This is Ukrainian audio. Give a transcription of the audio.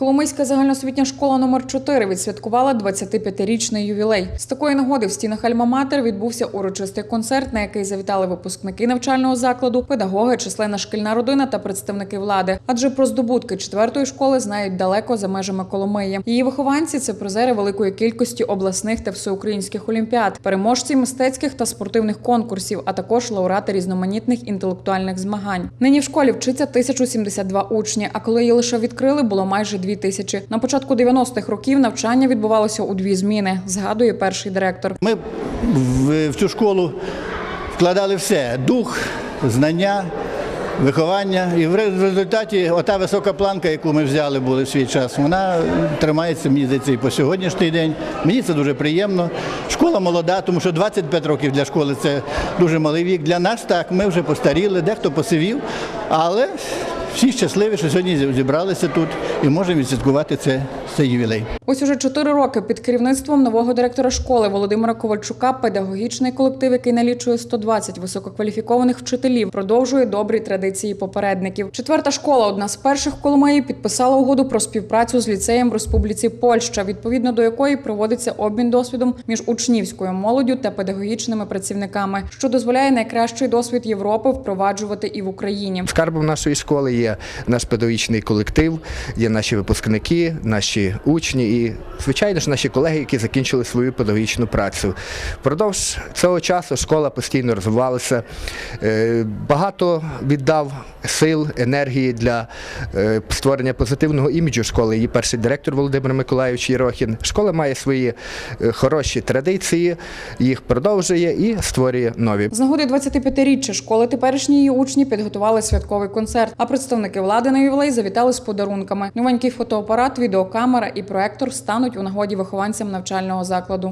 Коломийська загальноосвітня школа номер 4 відсвяткувала 25-річний ювілей. З такої нагоди в стінах Альма-Матер відбувся урочистий концерт, на який завітали випускники навчального закладу, педагоги, численна шкільна родина та представники влади. Адже про здобутки четвертої школи знають далеко за межами Коломиї. Її вихованці це призери великої кількості обласних та всеукраїнських олімпіад, переможці мистецьких та спортивних конкурсів, а також лауреати різноманітних інтелектуальних змагань. Нині в школі вчиться 1072 учні. А коли її лише відкрили, було майже дві тисячі. На початку 90-х років навчання відбувалося у дві зміни. Згадує перший директор. Ми в, цю школу вкладали все: дух, знання, виховання. І в результаті ота висока планка, яку ми взяли були в свій час, вона тримається, мені здається, і по сьогоднішній день. Мені це дуже приємно. Школа молода, тому що 25 років для школи це дуже малий вік. Для нас так, ми вже постаріли, дехто посивів, але всі щасливі, що сьогодні зібралися тут і можемо відсвяткувати це, цей ювілей. Ось уже чотири роки під керівництвом нового директора школи Володимира Ковальчука педагогічний колектив, який налічує 120 висококваліфікованих вчителів, продовжує добрі традиції попередників. Четверта школа, одна з перших в Коломиї, підписала угоду про співпрацю з ліцеєм в Республіці Польща, відповідно до якої проводиться обмін досвідом між учнівською молоддю та педагогічними працівниками, що дозволяє найкращий досвід Європи впроваджувати і в Україні. Скарбом нашої школи є наш педагогічний колектив, є наші випускники, наші учні і, звичайно ж, наші колеги, які закінчили свою педагогічну працю. Впродовж цього часу школа постійно розвивалася. Е, Багато віддав сил, енергії для е, створення позитивного іміджу школи. Її перший директор Володимир Миколайович Єрохін. Школа має свої е, хороші традиції, їх продовжує і створює нові. З нагоди 25-річчя школи теперішні її учні підготували святковий концерт. А представники влади на ювілей завітали з подарунками. Новенький фотоапарат, відеокамера і проектор стануть у нагоді вихованцям навчального закладу.